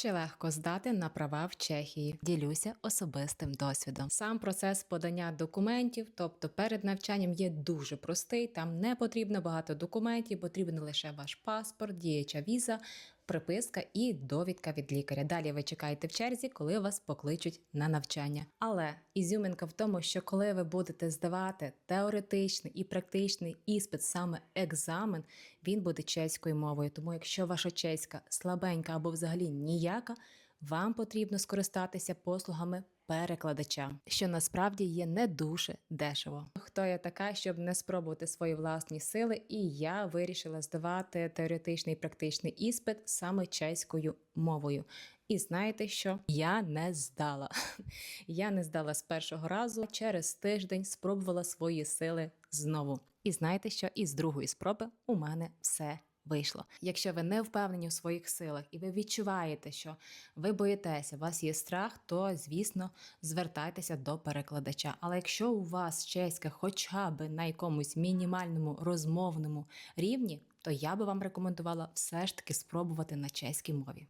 Чи легко здати на права в Чехії? Ділюся особистим досвідом. Сам процес подання документів, тобто перед навчанням, є дуже простий. Там не потрібно багато документів, потрібен лише ваш паспорт, діяча віза, приписка і довідка від лікаря. Далі ви чекаєте в черзі, коли вас покличуть на навчання. Але ізюминка в тому, що коли ви будете здавати теоретичний і практичний іспит, саме екзамен, він буде чеською мовою. Тому, якщо ваша чеська слабенька або взагалі ніяка, вам потрібно скористатися послугами перекладача, що насправді є не дуже дешево. Хто я така, щоб не спробувати свої власні сили, і я вирішила здавати теоретичний і практичний іспит саме чеською мовою. І знаєте що? Я не здала. Я не здала з першого разу. Через тиждень спробувала свої сили знову. І знаєте що? І з другої спроби у мене все вийшло. Якщо ви не впевнені у своїх силах і ви відчуваєте, що ви боїтеся, у вас є страх, то звісно звертайтеся до перекладача. Але якщо у вас чеська хоча б на якомусь мінімальному розмовному рівні, то я би вам рекомендувала все ж таки спробувати на чеській мові.